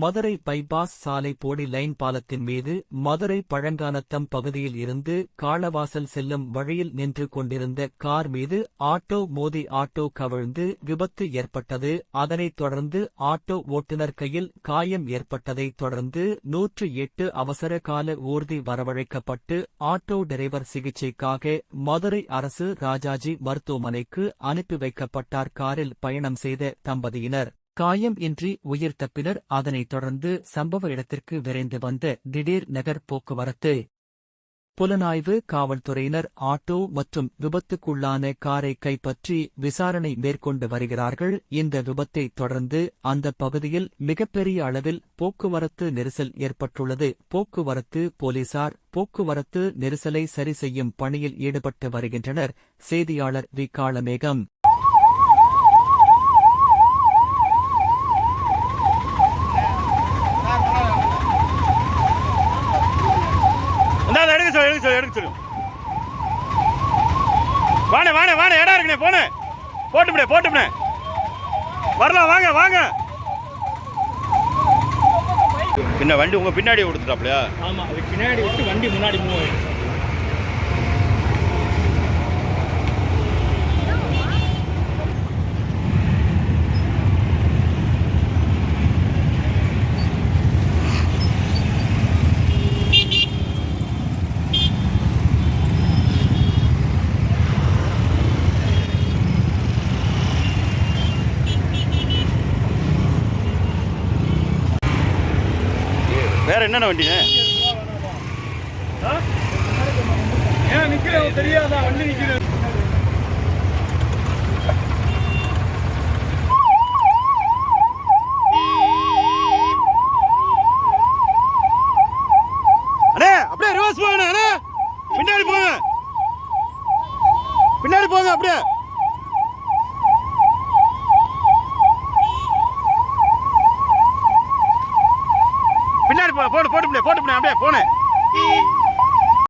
Madurai bypass சாலை போடி line பாலத்தின் மீது மதுரை பழங்கானத்தம் பகுதியில் இருந்து காளவாசல் செல்லும் வழியில் நின்று கொண்டிருந்த கார் மீது ஆட்டோ மோதி ஆட்டோ கவிழ்ந்து விபத்து ஏற்பட்டது. அதனைத் தொடர்ந்து ஆட்டோ ஓட்டுநர் கையில் காயம் ஏற்பட்டதைத் தொடர்ந்து நூற்று எட்டு அவசர கால ஊர்தி வரவழைக்கப்பட்டு ஆட்டோ டிரைவர் சிகிச்சைக்காக மதுரை அரசு ராஜாஜி மருத்துவமனைக்கு அனுப்பி வைக்கப்பட்டார். காரில் பயணம் செய்த தம்பதியினர் காயம் இன்றி உயிர் தப்பினர். அதனைத் தொடர்ந்து சம்பவ இடத்திற்கு விரைந்து வந்த திடீர் நகர் போக்குவரத்து. புலனாய்வு காவல்துறையினர் ஆட்டோ மற்றும் விபத்துக்குள்ளான காரை கைப்பற்றி விசாரணை மேற்கொண்டு வருகிறார்கள். இந்த விபத்தைத் தொடர்ந்து அந்த பகுதியில் மிகப்பெரிய அளவில் போக்குவரத்து நெரிசல் ஏற்பட்டுள்ளது. போக்குவரத்து போலீசார் போக்குவரத்து நெரிசலை சரி செய்யும் பணியில் ஈடுபட்டு வருகின்றனர். செய்தியாளர் வி. காளமேகம் இந்தா அதை எடுக்க சொல்லு எடுக்க சொல்லு. வாணே வாணே வாணே இடம் இருக்குண்ணே போனே போட்டுப்படே போட்டுப்படே. வரலாம் வாங்க வாங்க. பின்ன வண்டி உங்க பின்னாடி கொடுத்துட்டாப்லையா ஆமா அதுக்கு பின்னாடி விட்டு வண்டி முன்னாடி மூவ் ஆயிடுச்சு. வேற என்னென்ன வண்டிண்ணே ஏன் நிக்கிறேன் தெரியாதா? வண்டி நிக்கிறேன் அண்ணே அப்படியே ரிவர்ஸ் போங்க அண்ணே. பின்னாடி போங்க. பின்னாடி போங்க அப்படியே. பின்னாடி போட்டு போட்டு போட்டு அப்படியே போனேன்